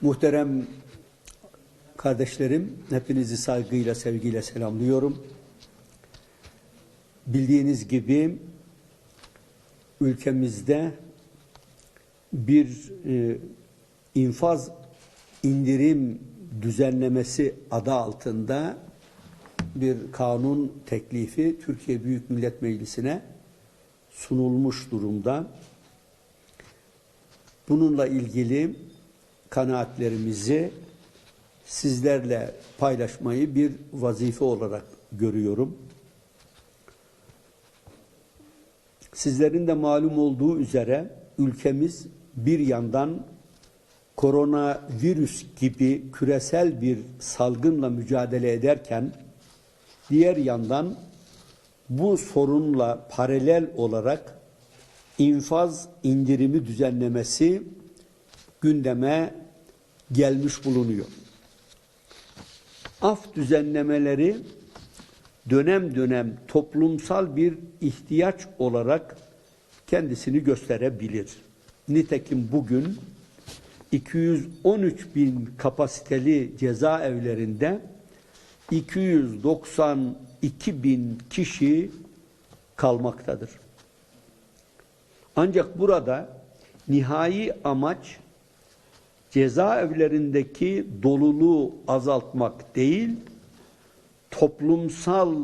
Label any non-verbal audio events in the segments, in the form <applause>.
Muhterem kardeşlerim, hepinizi saygıyla, sevgiyle selamlıyorum. Bildiğiniz gibi ülkemizde bir e, infaz indirim düzenlemesi adı altında bir kanun teklifi Türkiye Büyük Millet Meclisi'ne sunulmuş durumda. Bununla ilgili kanaatlerimizi sizlerle paylaşmayı bir vazife olarak görüyorum. Sizlerin de malum olduğu üzere ülkemiz bir yandan koronavirüs gibi küresel bir salgınla mücadele ederken diğer yandan bu sorunla paralel olarak infaz indirimi düzenlemesi gündeme gelmiş bulunuyor. Af düzenlemeleri dönem dönem toplumsal bir ihtiyaç olarak kendisini gösterebilir. Nitekim bugün 213 bin kapasiteli cezaevlerinde 292 bin kişi kalmaktadır. Ancak burada nihai amaç cezaevlerindeki doluluğu azaltmak değil, toplumsal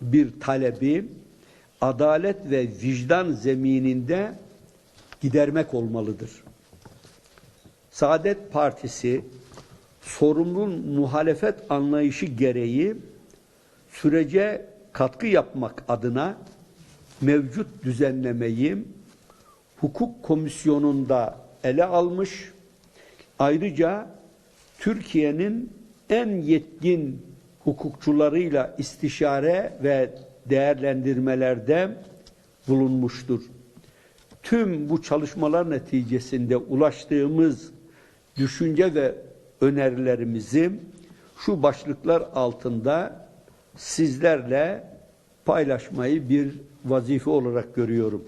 bir talebi adalet ve vicdan zemininde gidermek olmalıdır. Saadet Partisi sorumlu muhalefet anlayışı gereği sürece katkı yapmak adına mevcut düzenlemeyi hukuk komisyonunda ele almış. Ayrıca Türkiye'nin en yetkin hukukçularıyla istişare ve değerlendirmelerde bulunmuştur. Tüm bu çalışmalar neticesinde ulaştığımız düşünce ve önerilerimizi şu başlıklar altında sizlerle paylaşmayı bir vazife olarak görüyorum.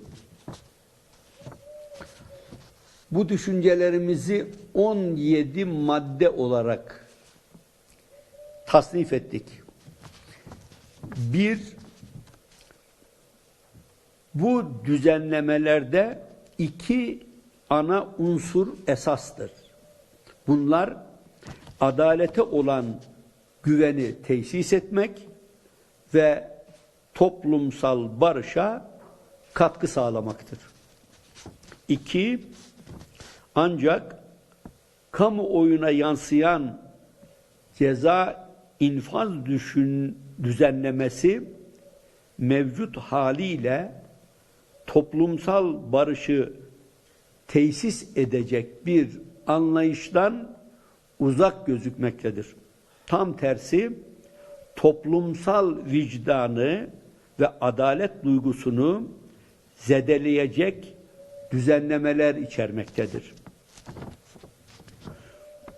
Bu düşüncelerimizi 17 madde olarak tasnif ettik. Bir, bu düzenlemelerde iki ana unsur esastır. Bunlar adalete olan güveni tesis etmek ve toplumsal barışa katkı sağlamaktır. İki, ancak kamuoyuna yansıyan ceza infaz düşün düzenlemesi mevcut haliyle toplumsal barışı tesis edecek bir anlayıştan uzak gözükmektedir. Tam tersi toplumsal vicdanı ve adalet duygusunu zedeleyecek düzenlemeler içermektedir.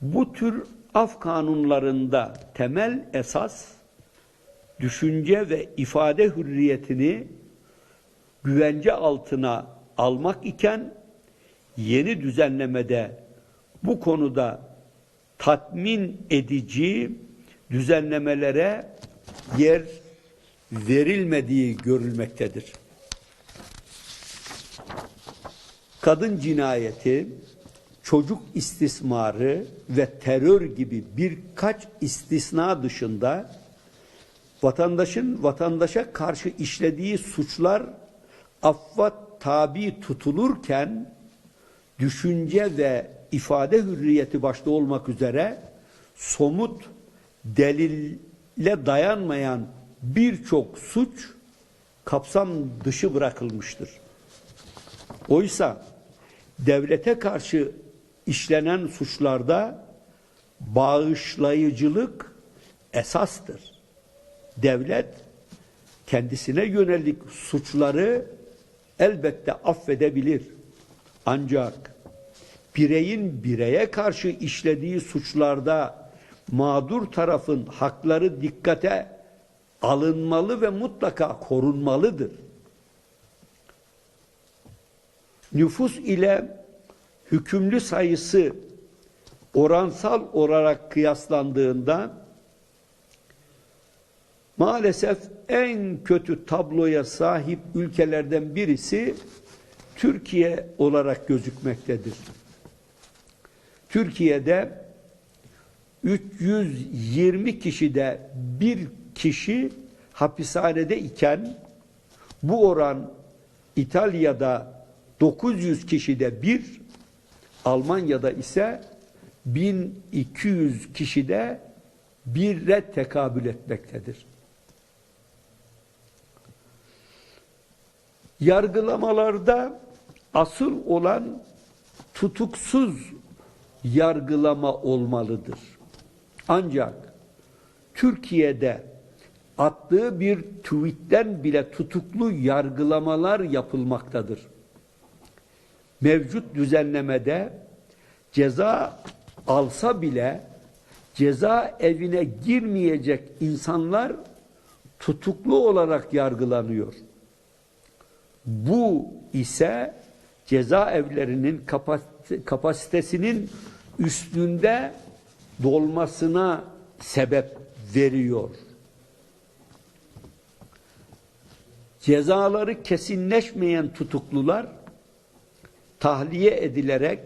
Bu tür af kanunlarında temel esas düşünce ve ifade hürriyetini güvence altına almak iken yeni düzenlemede bu konuda tatmin edici düzenlemelere yer verilmediği görülmektedir. Kadın cinayeti, çocuk istismarı ve terör gibi birkaç istisna dışında vatandaşın vatandaşa karşı işlediği suçlar affa tabi tutulurken düşünce ve ifade hürriyeti başta olmak üzere somut delille dayanmayan birçok suç kapsam dışı bırakılmıştır. Oysa devlete karşı işlenen suçlarda bağışlayıcılık esastır. Devlet kendisine yönelik suçları elbette affedebilir. Ancak bireyin bireye karşı işlediği suçlarda mağdur tarafın hakları dikkate alınmalı ve mutlaka korunmalıdır. Nüfus ile hükümlü sayısı oransal olarak kıyaslandığında maalesef en kötü tabloya sahip ülkelerden birisi Türkiye olarak gözükmektedir. Türkiye'de 320 kişide bir kişi hapishanede iken bu oran İtalya'da 900 kişide bir, Almanya'da ise 1200 kişide birre tekabül etmektedir. Yargılamalarda asıl olan tutuksuz yargılama olmalıdır. Ancak Türkiye'de attığı bir tweetten bile tutuklu yargılamalar yapılmaktadır. Mevcut düzenlemede ceza alsa bile ceza evine girmeyecek insanlar tutuklu olarak yargılanıyor. Bu ise cezaevlerinin kapasitesinin üstünde dolmasına sebep veriyor. Cezaları kesinleşmeyen tutuklular tahliye edilerek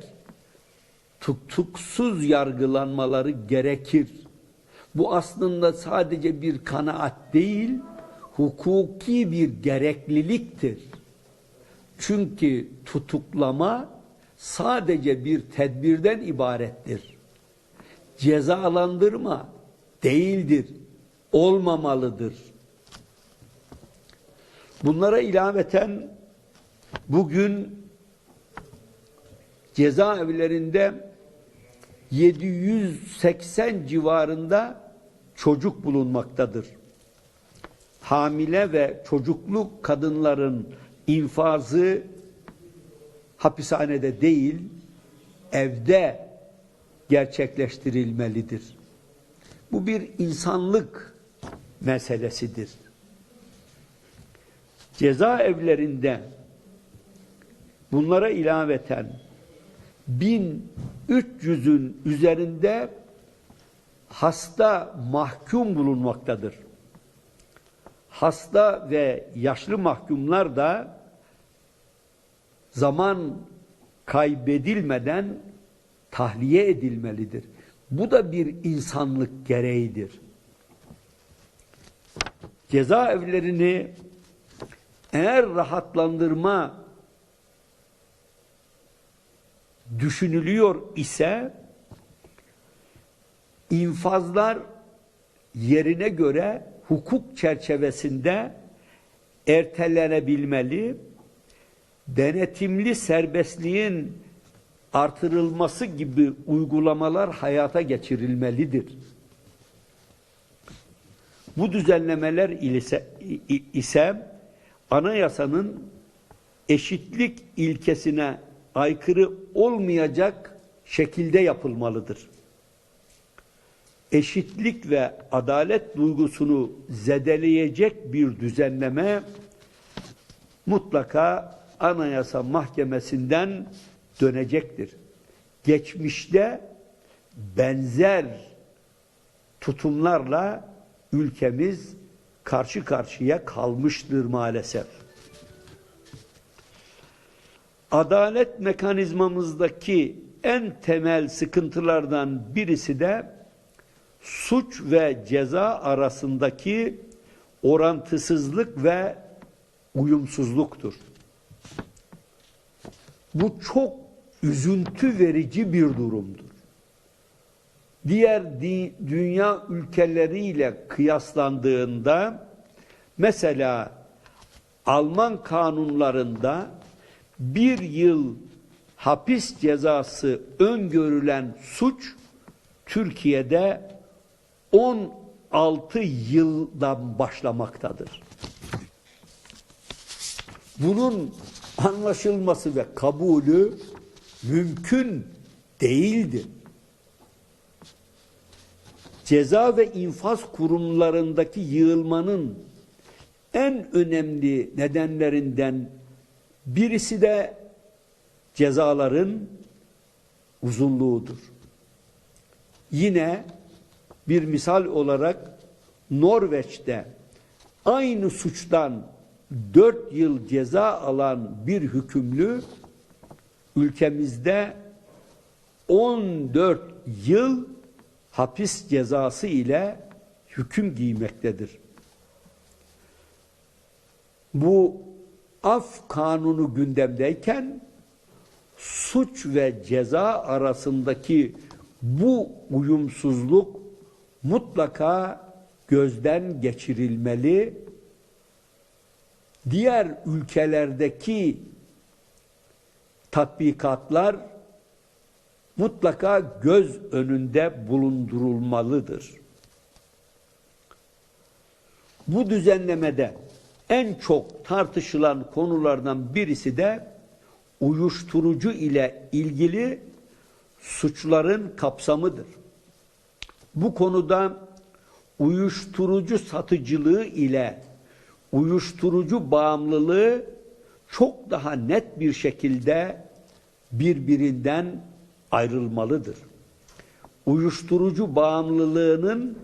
tutuksuz yargılanmaları gerekir. Bu aslında sadece bir kanaat değil, hukuki bir gerekliliktir. Çünkü tutuklama sadece bir tedbirden ibarettir. Cezalandırma değildir, olmamalıdır. Bunlara ilaveten bugün cezaevlerinde 780 civarında çocuk bulunmaktadır. Hamile ve çocuklu kadınların infazı hapishanede değil, evde gerçekleştirilmelidir. Bu bir insanlık meselesidir. Cezaevlerinde bunlara ilaveten 1300'ün üzerinde hasta mahkum bulunmaktadır. Hasta ve yaşlı mahkumlar da zaman kaybedilmeden tahliye edilmelidir. Bu da bir insanlık gereğidir. Cezaevlerini eğer rahatlandırma düşünülüyor ise infazlar yerine göre hukuk çerçevesinde ertelenebilmeli, denetimli serbestliğin artırılması gibi uygulamalar hayata geçirilmelidir. Bu düzenlemeler ise, ise anayasanın eşitlik ilkesine aykırı olmayacak şekilde yapılmalıdır. Eşitlik ve adalet duygusunu zedeleyecek bir düzenleme mutlaka Anayasa Mahkemesi'nden dönecektir. Geçmişte benzer tutumlarla ülkemiz karşı karşıya kalmıştır maalesef. Adalet mekanizmamızdaki en temel sıkıntılardan birisi de suç ve ceza arasındaki orantısızlık ve uyumsuzluktur. Bu çok üzüntü verici bir durumdur. Diğer di dünya ülkeleriyle kıyaslandığında mesela Alman kanunlarında bir yıl hapis cezası öngörülen suç Türkiye'de 16 yıldan başlamaktadır. Bunun anlaşılması ve kabulü mümkün değildir. Ceza ve infaz kurumlarındaki yığılmanın en önemli nedenlerinden birisi de cezaların uzunluğudur. Yine bir misal olarak Norveç'te aynı suçtan 4 yıl ceza alan bir hükümlü ülkemizde 14 yıl hapis cezası ile hüküm giymektedir. Bu af kanunu gündemdeyken suç ve ceza arasındaki bu uyumsuzluk mutlaka gözden geçirilmeli. Diğer ülkelerdeki tatbikatlar mutlaka göz önünde bulundurulmalıdır. Bu düzenlemede en çok tartışılan konulardan birisi de uyuşturucu ile ilgili suçların kapsamıdır. Bu konuda uyuşturucu satıcılığı ile uyuşturucu bağımlılığı çok daha net bir şekilde birbirinden ayrılmalıdır. Uyuşturucu bağımlılığının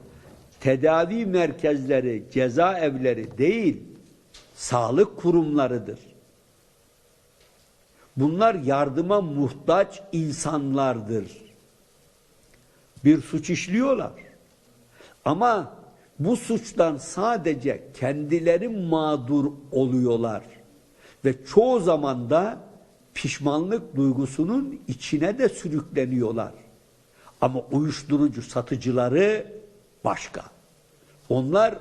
tedavi merkezleri, cezaevleri değil, sağlık kurumlarıdır. Bunlar yardıma muhtaç insanlardır. Bir suç işliyorlar. Ama bu suçtan sadece kendileri mağdur oluyorlar. Ve çoğu zaman da pişmanlık duygusunun içine de sürükleniyorlar. Ama uyuşturucu satıcıları başka. Onlar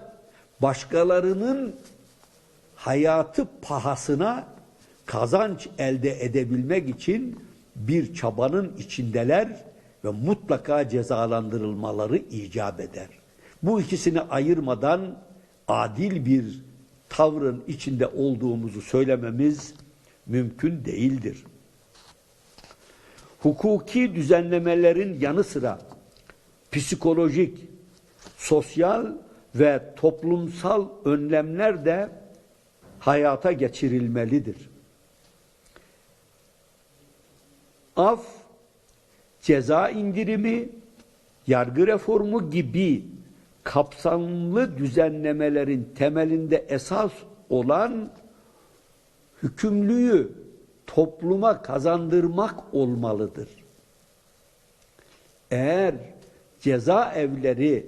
başkalarının hayatı pahasına kazanç elde edebilmek için bir çabanın içindeler ve mutlaka cezalandırılmaları icap eder. Bu ikisini ayırmadan adil bir tavrın içinde olduğumuzu söylememiz mümkün değildir. Hukuki düzenlemelerin yanı sıra psikolojik, sosyal ve toplumsal önlemler de hayata geçirilmelidir. Af, ceza indirimi, yargı reformu gibi kapsamlı düzenlemelerin temelinde esas olan hükümlüyü topluma kazandırmak olmalıdır. Eğer cezaevleri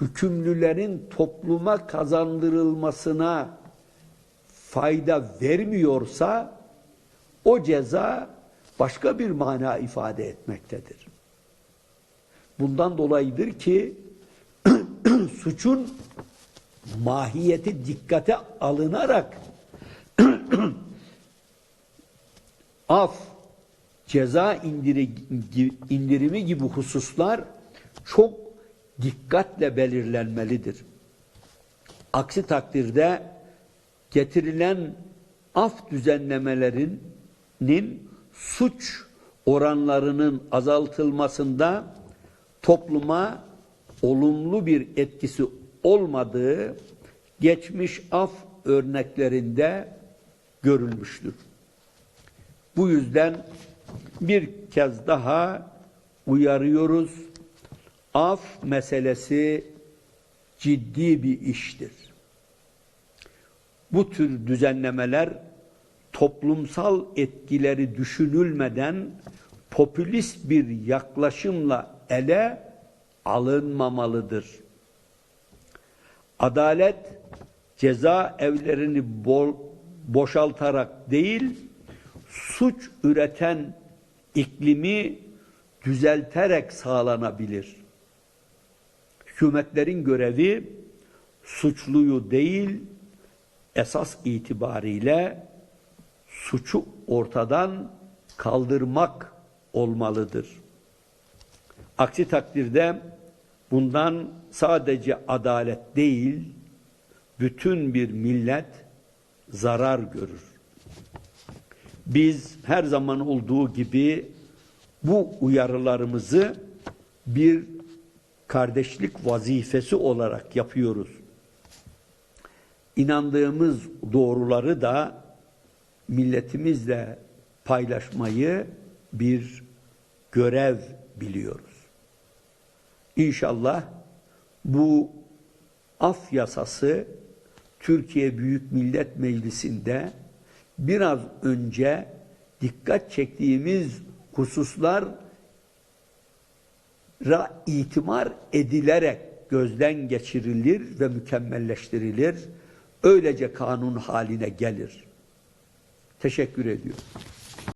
hükümlülerin topluma kazandırılmasına fayda vermiyorsa o ceza başka bir mana ifade etmektedir. Bundan dolayıdır ki <clears throat> suçun mahiyeti dikkate alınarak <clears throat> af, ceza indiri, indirimi gibi hususlar çok dikkatle belirlenmelidir. Aksi takdirde getirilen af düzenlemelerinin suç oranlarının azaltılmasında topluma olumlu bir etkisi olmadığı geçmiş af örneklerinde görülmüştür. Bu yüzden bir kez daha uyarıyoruz. Af meselesi ciddi bir iştir. Bu tür düzenlemeler toplumsal etkileri düşünülmeden popülist bir yaklaşımla ele alınmamalıdır. Adalet ceza evlerini bol, boşaltarak değil, suç üreten iklimi düzelterek sağlanabilir. Hükümetlerin görevi suçluyu değil, esas itibariyle suçu ortadan kaldırmak olmalıdır. Aksi takdirde bundan sadece adalet değil, bütün bir millet zarar görür. Biz her zaman olduğu gibi bu uyarılarımızı bir kardeşlik vazifesi olarak yapıyoruz. İnandığımız doğruları da milletimizle paylaşmayı bir görev biliyoruz. İnşallah bu af yasası Türkiye Büyük Millet Meclisi'nde biraz önce dikkat çektiğimiz hususlara itibar edilerek gözden geçirilir ve mükemmelleştirilir. Öylece kanun haline gelir. Teşekkür ediyorum.